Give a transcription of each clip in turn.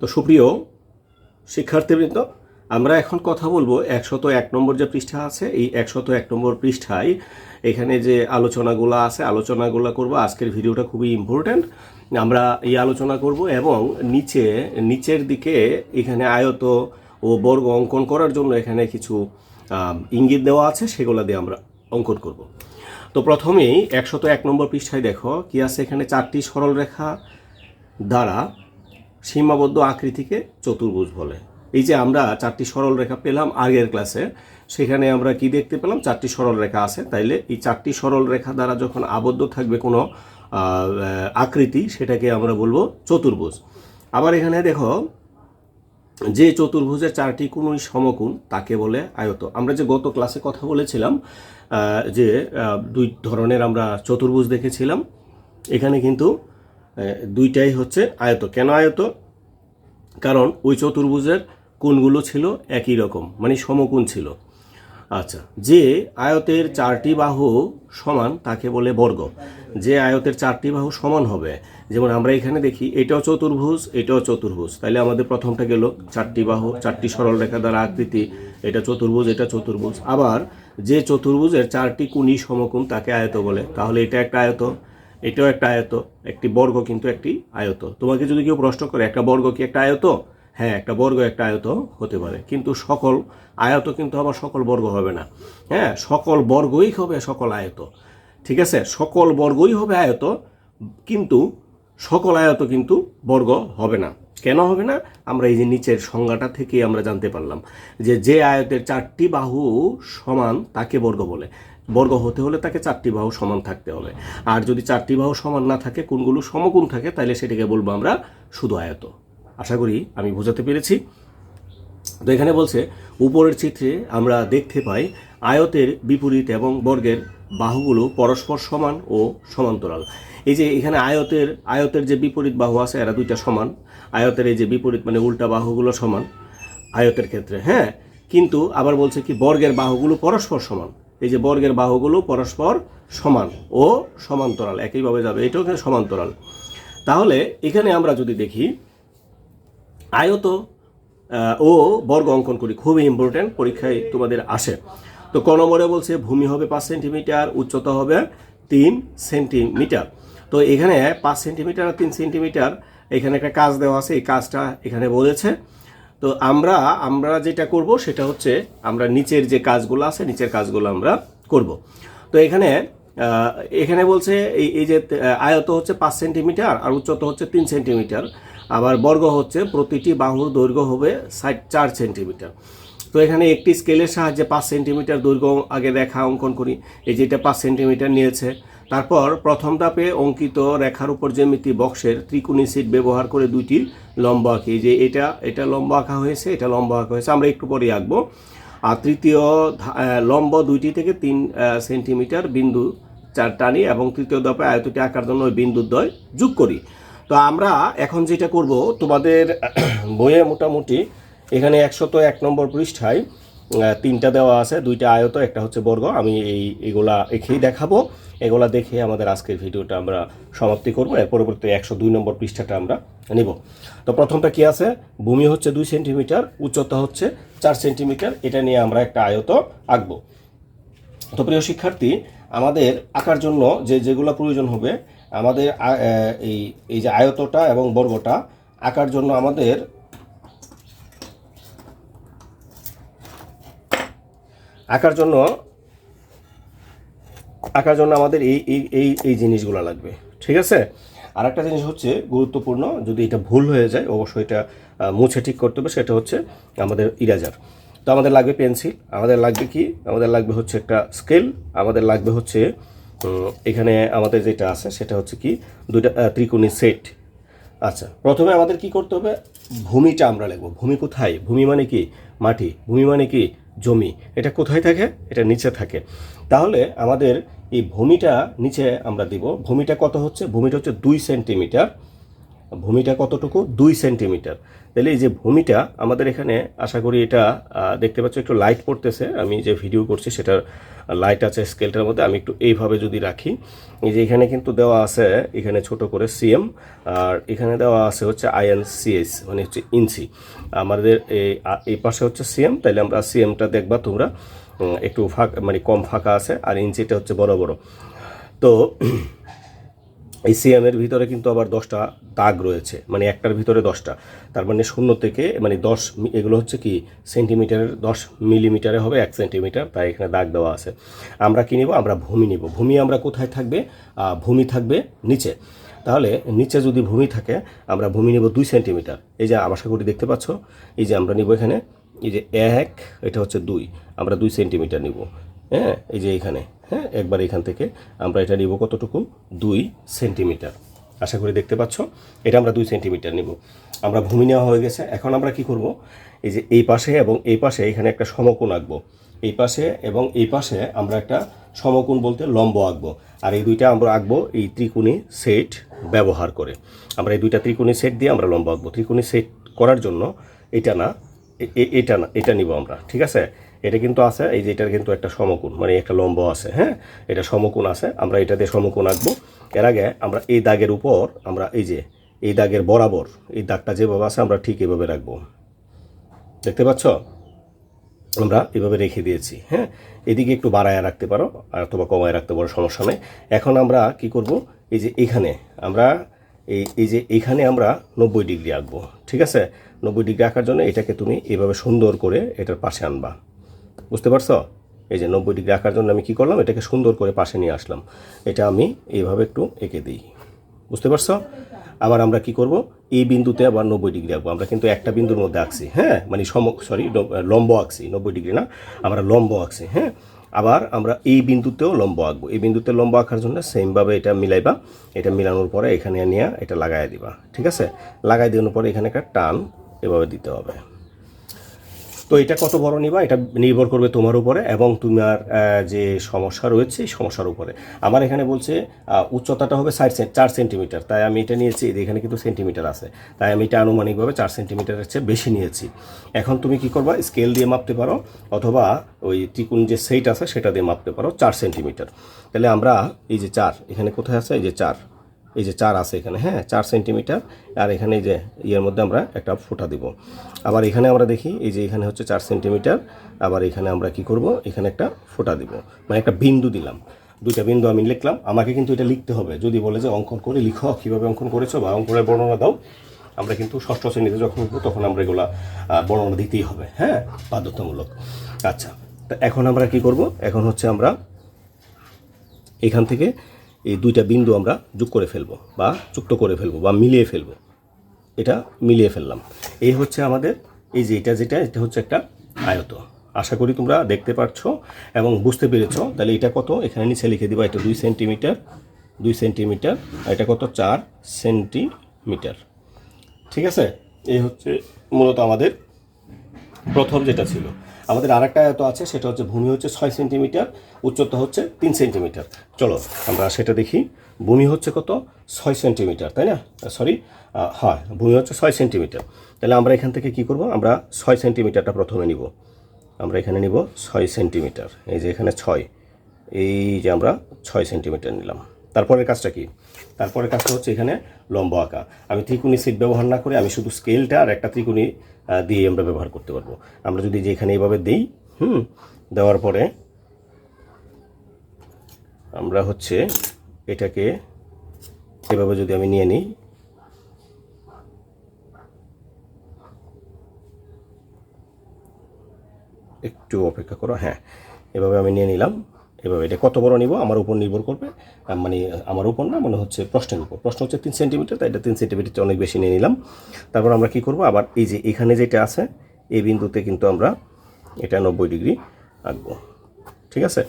তো সুপ্রিয় শিক্ষার্থীবৃন্দ, আমরা এখন কথা বলব একশত এক নম্বর যে পৃষ্ঠা আছে, এই একশত এক নম্বর পৃষ্ঠায় এখানে যে আলোচনাগুলো আছে, আলোচনাগুলো করব। আজকের ভিডিওটা খুবই ইম্পর্ট্যান্ট আমরা এই আলোচনা করব এবং নিচে, নিচের দিকে এখানে আয়ত ও বর্গ অঙ্কন করার জন্য এখানে কিছু ইঙ্গিত দেওয়া আছে, সেগুলো দিয়ে আমরা অঙ্কন করব। তো প্রথমেই একশত এক নম্বর পৃষ্ঠায় দেখো, কি আছে এখানে? চারটি সরল রেখা দ্বারা সীমাবদ্ধ আকৃতিকে চতুর্ভুজ বলে। এই যে আমরা চারটি সরল রেখা পেলাম আগের ক্লাসে, সেখানে আমরা কি দেখতে পেলাম? চারটি সরল রেখা আছে। তাইলে এই চারটি সরল রেখা দ্বারা যখন আবদ্ধ থাকবে কোনো আকৃতি, সেটাকে আমরা বলব চতুর্ভুজ। আবার এখানে দেখো, যে চতুর্ভুজের চারটি কোণই সমকোণ, তাকে বলে আয়ত। আমরা যে গত ক্লাসে কথা বলেছিলাম যে দুই ধরনের আমরা চতুর্ভুজ দেখেছিলাম, এখানে কিন্তু দুইটাই হচ্ছে আয়ত। কেন আয়ত? কারণ ওই চতুর্ভুজের কোণগুলো ছিল একই রকম মানে সমকোণ ছিল। আচ্ছা যে আয়তের চারটি বাহু সমান তাকে বলে বর্গ। যে আয়তের চারটি বাহু সমান হবে, যেমন আমরা এখানে দেখি, এটাও চতুর্ভুজ এটাও চতুর্ভুজ। তাহলে আমাদের প্রথমটা গেল চারটি বাহু, চারটি সরল রেখা দ্বারা আকৃতি, এটা চতুর্ভুজ এটা চতুর্ভুজ। আবার যে চতুর্ভুজের চারটি কোণই সমকোণ তাকে আয়ত বলে। তাহলে এটা একটা আয়ত। এটাও একটা আয়ত, একটি বর্গ কিন্তু একটি আয়ত। তোমাকে যদি কেউ প্রশ্ন করে, একটা বর্গ কি একটা আয়ত? হ্যাঁ একটা বর্গ একটা আয়ত হতে পারে। কিন্তু সকল আয়ত কিন্তু আবার সকল বর্গ হবে না। হ্যাঁ সকল বর্গই হবে সকল আয়ত। ঠিক আছে? সকল বর্গই হবে আয়ত, কিন্তু সকল আয়ত কিন্তু বর্গ হবে না। কেন হবে না? আমরা এই যে নিচের সংজ্ঞাটা থেকে আমরা জানতে পারলাম যে যে আয়তের চারটি বাহু সমান তাকে বর্গ বলে। বর্গ হতে হলে তাকে চারটি বাহু সমান থাকতে হবে। আর যদি চারটি বাহু সমান না থাকে কোনগুলো সমকোণ থাকে তাহলে সেটাকে বলব আমরা শুধু আয়ত। আশা করি আমি বোঝাতে পেরেছি। তো এখানে বলছে, উপরের চিত্রে আমরা দেখতে পাই আয়তের বিপরীত এবং বর্গের বাহুগুলো পরস্পর সমান ও সমান্তরাল। এই যে এখানে আয়তের আয়তের যে বিপরীত বাহু আছে, এরা দুইটা সমান। আয়তের এই যে বিপরীত মানে উল্টা বাহুগুলো সমান আয়তের ক্ষেত্রে হ্যাঁ? কিন্তু আবার বলছে কি, বর্গের বাহুগুলো পরস্পর সমান। এই যে বর্গের বাহুগুলো পরস্পর সমান ও সমান্তরাল, একইভাবে যাবে, এটাও কিন্তু সমান্তরাল। তাহলে এখানে আমরা যদি দেখি, আয়ত ও বর্গ অঙ্কন করি খুবই ইম্পর্ট্যান্ট পরীক্ষায় তোমাদের আসে। তো ক নম্বরে বলছে, ভূমি হবে পাঁচ সেন্টিমিটার, উচ্চতা হবে তিন সেন্টিমিটার। তো এখানে পাঁচ সেন্টিমিটার আর তিন সেন্টিমিটার, এখানে একটা কাজ দেওয়া আছে, এই কাজটা এখানে বলেছে। তো আমরা আমরা যেটা করব সেটা হচ্ছে আমরা নিচের যে কাজগুলো আছে, নিচের কাজগুলো আমরা করব। তো এখানে এখানে বলছে এই এই যে আয়ত হচ্ছে পাঁচ সেন্টিমিটার আর উচ্চতা হচ্ছে তিন সেন্টিমিটার। আবার বর্গ হচ্ছে প্রতিটি বাহুর দৈর্ঘ্য হবে ষাট চার সেন্টিমিটার। তো এখানে একটি স্কেলের সাহায্যে পাঁচ সেন্টিমিটার দৈর্ঘ্য আগে দেখা, অঙ্কন করি। এই যেটা পাঁচ সেন্টিমিটার নিয়েছে। তারপর প্রথম ধাপে অঙ্কিত রেখার উপর জ্যামিতি বক্সের ত্রিকোণী সিট ব্যবহার করে দুইটি লম্বা আঁকি। যে এটা এটা লম্বা আঁকা হয়েছে, এটা লম্বা আঁকা হয়েছে। আমরা একটু পরে আঁকবো। আর তৃতীয় লম্ব দুইটি থেকে তিন সেন্টিমিটার বিন্দু চার টানি এবং তৃতীয় ধাপে আয়তটি আঁকার জন্য ওই বিন্দুদ্বয় যোগ করি। তো আমরা এখন যেটা করব, তোমাদের বইয়ে মোটামুটি এখানে একশত এক নম্বর পৃষ্ঠায় তিনটা দেওয়া আছে, দুইটা আয়ত, একটা হচ্ছে বর্গ। আমি এই এগুলা এখেই দেখাবো। এগুলা দেখে আমাদের আজকের ভিডিওটা আমরা সমাপ্তি করব। এর পরবর্তী একশো দুই নম্বর পৃষ্ঠাটা আমরা নিব। তো প্রথমটা কি আছে? ভূমি হচ্ছে দুই সেন্টিমিটার, উচ্চতা হচ্ছে চার সেন্টিমিটার। এটা নিয়ে আমরা একটা আয়ত আঁকবো। তো প্রিয় শিক্ষার্থী, আমাদের আঁকার জন্য যে যেগুলো প্রয়োজন হবে, আমাদের এই এই যে আয়তটা এবং বর্গটা আঁকার জন্য আমাদের আঁকার জন্য আঁকার জন্য আমাদের এই এই এই জিনিসগুলো লাগবে, ঠিক আছে? আর একটা জিনিস হচ্ছে গুরুত্বপূর্ণ, যদি এটা ভুল হয়ে যায়, অবশ্যই এটা মুছে ঠিক করতে হবে, সেটা হচ্ছে আমাদের ইরেজার তো আমাদের লাগবে পেন্সিল, আমাদের লাগবে কি? আমাদের লাগবে হচ্ছে একটা স্কেল, আমাদের লাগবে হচ্ছে এখানে আমাদের যেটা আছে, সেটা হচ্ছে কি? দুইটা ত্রিকোণী সেট। আচ্ছা প্রথমে আমাদের কি করতে হবে? ভূমিটা আমরা লিখব। ভূমি কোথায়? ভূমি মানে কি? মাটি। ভূমি মানে কি? জমি, এটা কোথায় থাকে? এটা নিচে থাকে। তাহলে আমাদের এই ভূমিটা নিচে আমরা দিব। ভূমিটা কত হচ্ছে? ভূমিটা হচ্ছে দুই সেন্টিমিটার। ভূমিটা কতটুকু? দুই সেন্টিমিটার। তাহলে এই যে ভূমিটা, আমাদের এখানে আশা করি এটা দেখতে পাচ্ছ একটু লাইট পড়তেছে। আমি যে ভিডিও করছি সেটার লাইট আছে স্কেলটার মধ্যে। আমি একটু এইভাবে যদি রাখি, এই যে এখানে কিন্তু দেওয়া আছে, এখানে ছোট করে সিএম আর এখানে দেওয়া আছে হচ্ছে আইএনসিএস মানে হচ্ছে ইঞ্চি। আমাদের এই এই পাশে হচ্ছে সিএম তাহলে আমরা সিএমটা দেখবা তোমরা একটু ফাঁকা মানে কম ফাঁকা আছে, আর ইঞ্চিটা হচ্ছে বড় বড়। তো এই সিএমের ভিতরে কিন্তু আবার দশটা দাগ রয়েছে মানে একটার ভিতরে দশটা। তার মানে শূন্য থেকে মানে দশ এগুলো হচ্ছে কি, সেন্টিমিটারের দশ মিলিমিটারে হবে, এক সেন্টিমিটার, তাই এখানে দাগ দেওয়া আছে। আমরা কি নিব? আমরা ভূমি নিব। ভূমি আমরা কোথায় থাকবে? ভূমি থাকবে নিচে। তাহলে নিচে যদি ভূমি থাকে, আমরা ভূমি নেব দুই সেন্টিমিটার। এই যে আশা করি দেখতে পাচ্ছ, এই যে আমরা নিব এখানে, এই যে এক, এটা হচ্ছে দুই। আমরা দুই সেন্টিমিটার নিব। হ্যাঁ এই যে এখানে। হ্যাঁ একবার এখান থেকে আমরা এটা নিব কতটুকু? দুই সেন্টিমিটার। আশা করি দেখতে পাচ্ছ, এটা আমরা দুই সেন্টিমিটার নিব। আমরা ভূমি নেওয়া হয়ে গেছে, এখন আমরা কি করব? এই যে এই পাশে এবং এই পাশে এখানে একটা সমকোণ আঁকবো। এই পাশে এবং এই পাশে আমরা একটা সমকোণ বলতে লম্ব আঁকবো। আর এই দুইটা আমরা আঁকবো এই ত্রিকোণী সেট ব্যবহার করে। আমরা এই দুইটা ত্রিকোণী সেট দিয়ে আমরা লম্ব আঁকবো। ত্রিকোণী সেট করার জন্য এটা না এটা না, এটা নিব আমরা, ঠিক আছে? এটা কিন্তু আছে, এই যে এটার কিন্তু একটা সমকোণ মানে একটা লম্ব আছে হ্যাঁ? এটা সমকোণ আছে, আমরা এটা দিয়ে সমকোণ আঁকবো। এর আগে আমরা এই দাগের উপর, আমরা এই যে, এই দাগের বরাবর, এই দাগটা যেভাবে আছে, আমরা ঠিক এভাবে রাখব। দেখতে পাচ্ছ? আমরা এভাবে রেখে দিয়েছি হ্যাঁ? এদিকে একটু বাড়ায় রাখতে পারো, অথবা কমায় রাখতে পারো, সমস্যা নেই। এখন আমরা কি করব? এই যে এখানে, আমরা এই এই যে এখানে আমরা নব্বই ডিগ্রি আঁকবো, ঠিক আছে? নব্বই ডিগ্রি আঁকার জন্য এটাকে তুমি এভাবে সুন্দর করে এটার পাশে আনবা। বুঝতে পারছ? এই যে নব্বই ডিগ্রি আঁকার জন্য আমি কি করলাম? এটাকে সুন্দর করে পাশে নিয়ে আসলাম। এটা আমি এইভাবে একটু এঁকে দিই। বুঝতে পারছ? আবার আমরা কি করব? এই বিন্দুতে আবার নব্বই ডিগ্রি আঁকবো। আমরা কিন্তু একটা বিন্দুর মধ্যে আঁকছি হ্যাঁ? মানে সম সরি লম্ব আঁকছি, নব্বই ডিগ্রি না? আমরা লম্ব আঁকছি হ্যাঁ? আবার আমরা এই বিন্দুতেও লম্ব আঁকবো। এই বিন্দুতে লম্ব আঁকার জন্য সেমভাবে এটা মিলাইবা। এটা মিলানোর পরে এখানে নিয়ে এটা লাগাই দিবা। ঠিক আছে? লাগাই দেওয়ার পরে এখানে একটা টান এভাবে দিতে হবে। তো এটা কত বড় নিবা? এটা নির্ভর করবে তোমার উপরে এবং তোমার যে সমস্যা রয়েছে এই সমস্যার উপরে। আমার এখানে বলছে উচ্চতাটা হবে সেন- চার সেন্টিমিটার তাই আমি এটা নিয়েছি এখানে কিন্তু সেন্টিমিটার আছে। তাই আমি এটা আনুমানিকভাবে চার সেন্টিমিটারের চেয়ে বেশি নিয়েছি। এখন তুমি কি করবা? স্কেল দিয়ে মাপতে পারো, অথবা ওই ত্রিকোণ যে সেট আছে সেটা দিয়ে মাপতে পারো, চার সেন্টিমিটার তাহলে আমরা এই যে চার, এখানে কোথায় আছে? এই যে চার। এই যে চার আছে এখানে হ্যাঁ চার সেন্টিমিটার, আর এখানে এই যে ইয়ের মধ্যে আমরা একটা ফোঁটা দিব। আবার এখানে আমরা দেখি, এই যে এখানে হচ্ছে চার সেন্টিমিটার, আবার এখানে আমরা কি করব, এখানে একটা ফোঁটা দিব। মানে একটা বিন্দু দিলাম। দুইটা বিন্দু আমি লিখলাম, আমাকে কিন্তু এটা লিখতে হবে। যদি বলে যে অঙ্কন করে লিখো, কীভাবে অঙ্কন করেছ বা অঙ্কনের বর্ণনা দাও, আমরা কিন্তু ষষ্ঠ শ্রেণীতে যখন উঠবো, তখন আমরা এগুলা বর্ণনা দিতেই হবে হ্যাঁ বাধ্যতামূলক। আচ্ছা তা এখন আমরা কি করব? এখন হচ্ছে আমরা এখান থেকে এই দুইটা বিন্দু আমরা যোগ করে ফেলব বা যুক্ত করে ফেলব বা মিলিয়ে ফেলব। এটা মিলিয়ে ফেললাম। এই হচ্ছে আমাদের, এই যে এটা যেটা, এটা হচ্ছে একটা আয়ত আশা করি তোমরা দেখতে পাচ্ছ এবং বুঝতে পেরেছ। তাহলে এটা কত? এখানে নিচে লিখে দেবো, এটা দুই সেন্টিমিটার দুই সেন্টিমিটার, আর এটা কত? চার সেন্টিমিটার। ঠিক আছে? এই হচ্ছে মূলত আমাদের প্রথম যেটা ছিল। আমাদের আরেকটা আয়ত আছে, সেটা হচ্ছে ভূমি হচ্ছে ছয় সেন্টিমিটার, উচ্চতা হচ্ছে তিন সেন্টিমিটার। চলো, আমরা সেটা দেখি। ভূমি হচ্ছে কত? ছয় সেন্টিমিটার, তাই না? সরি হয়, ভূমি হচ্ছে ছয় সেন্টিমিটার। তাহলে আমরা এখান থেকে কি করব? আমরা ছয় সেন্টিমিটারটা প্রথমে নিব। আমরা এখানে নিব ছয় সেন্টিমিটার, এই যে এখানে ছয়, এই যে আমরা ছয় সেন্টিমিটার নিলাম। তারপরের কাজটা কি? তারপরের কাজটা হচ্ছে এখানে লম্ব আঁকা। আমি ত্রিকোণী সিট ব্যবহার না করে আমি শুধু স্কেলটা আর একটা ত্রিকোণী দিয়ে আমরা ব্যবহার করতে পারব। আমরা যদি যে এখানে এইভাবে দিই, হুম, দেওয়ার পরে আমরা হচ্ছে এটাকে এভাবে যদি আমি নিয়ে নিই, একটু অপেক্ষা করো হ্যাঁ এভাবে আমি নিয়ে নিলাম। এভাবে, এটা কত বড় নিব? আমার উপর নির্ভর করবে। মানে আমার উপর না, মনে হচ্ছে প্রশ্নের উপর। প্রশ্ন হচ্ছে তিন সেন্টিমিটার, তাই এটা তিন সেন্টিমিটার অনেক বেশি নিয়ে নিলাম। তারপর আমরা কি করব? আবার এই যে এখানে যেটা আছে, এই বিন্দুতে কিন্তু আমরা এটা নব্বই ডিগ্রি আঁকবো। ঠিক আছে?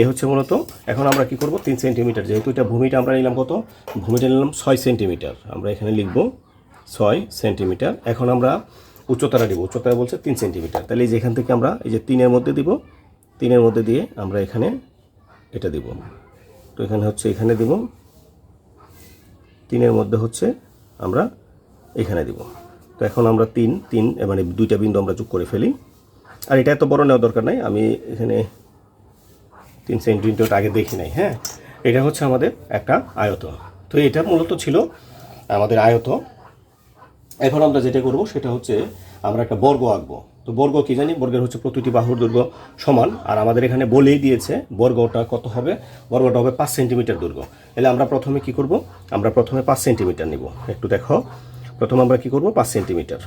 এই হচ্ছে মূলত, এখন আমরা কি করব? তিন সেন্টিমিটার, যেহেতু এটা ভূমিটা আমরা নিলাম কত? ভূমিটা নিলাম ছয় সেন্টিমিটার। আমরা এখানে লিখব ছয় সেন্টিমিটার। এখন আমরা উচ্চতাটা দিব উচ্চতাটা বলছে তিন সেন্টিমিটার। তাহলে এই যে এখান থেকে আমরা এই যে তিনের মধ্যে দিব তিনের মধ্যে দিয়ে আমরা এখানে এটা দিব। তো এখানে হচ্ছে এখানে দিব। তিনের মধ্যে হচ্ছে আমরা এখানে দিব। তো এখন আমরা তিন তিন মানে দুইটা বিন্দু আমরা যোগ করে ফেলি। আর এটা এত বড় নেওয়ার দরকার নাই। আমি এখানে তিন সেন্টিমিটার আগে দেখি নাই হ্যাঁ? এটা হচ্ছে আমাদের একটা আয়ত তো এটা মূলত ছিল আমাদের আয়ত এখন আমরা যেটা করব সেটা হচ্ছে আমরা একটা বর্গ আঁকবো। তো বর্গ কি জানি? বর্গের হচ্ছে প্রতিটি বাহুর দৈর্ঘ্য সমান। আর আমাদের এখানে বলেই দিয়েছে বর্গটা কত হবে? বর্গটা হবে পাঁচ সেন্টিমিটার দৈর্ঘ্য তাহলে আমরা প্রথমে কি করব? আমরা প্রথমে পাঁচ সেন্টিমিটার নিব। একটু দেখো। প্রথমে আমরা কি করব? পাঁচ সেন্টিমিটার।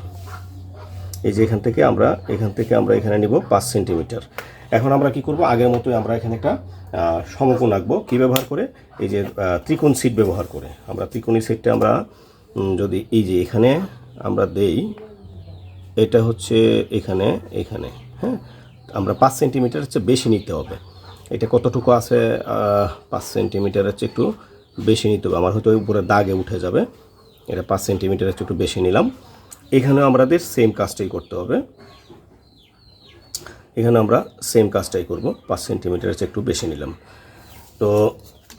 এই যে এখান থেকে আমরা, এখান থেকে আমরা এখানে নিব পাঁচ সেন্টিমিটার। এখন আমরা কি করব? আগের মতোই আমরা এখানে একটা সমকোণ আঁকবো। কী ব্যবহার করে? এই যে ত্রিকোণ সিট ব্যবহার করে। আমরা ত্রিকোণী সিটটা আমরা যদি এই যে এখানে আমরা দেই এটা হচ্ছে এখানে এখানে হ্যাঁ? আমরা পাঁচ সেন্টিমিটার হচ্ছে বেশি নিতে হবে। এটা কতটুকু আছে? পাঁচ সেন্টিমিটার হচ্ছে একটু বেশি নিতে হবে। আমার হয়তো উপরে দাগে উঠে যাবে। এটা পাঁচ সেন্টিমিটার হচ্ছে একটু বেশি নিলাম। এখানেও আমাদের সেম কাজটাই করতে হবে। এখানে আমরা সেম কাজটাই করব। পাঁচ সেন্টিমিটার হচ্ছে একটু বেশি নিলাম। তো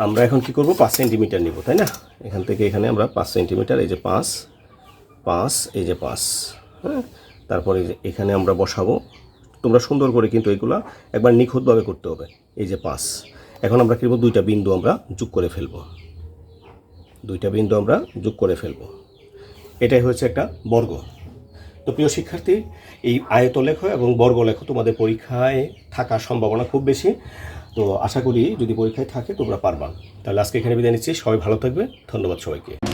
আমরা এখন কি করব? পাঁচ সেন্টিমিটার নিব, তাই না? এখান থেকে এখানে আমরা পাঁচ সেন্টিমিটার, এই যে পাঁচ পাঁচ, এই যে পাঁচ হ্যাঁ? তারপরে এখানে আমরা বসাবো। তোমরা সুন্দর করে কিন্তু এগুলা একবার নিখুঁতভাবে করতে হবে, এই যে পাঁচ এখন আমরা কী করব দুইটা বিন্দু আমরা যোগ করে ফেলব। দুইটা বিন্দু আমরা যোগ করে ফেলব। এটাই হচ্ছে একটা বর্গ। তো প্রিয় শিক্ষার্থী, এই আয়ত লেখো এবং বর্গ লেখো তোমাদের পরীক্ষায় থাকার সম্ভাবনা খুব বেশি। তো আশা করি যদি পরীক্ষায় থাকে তোমরা পারবা। তাহলে আজকে এখানে বিদায় নিচ্ছি। সবাই ভালো থাকবে। ধন্যবাদ সবাইকে।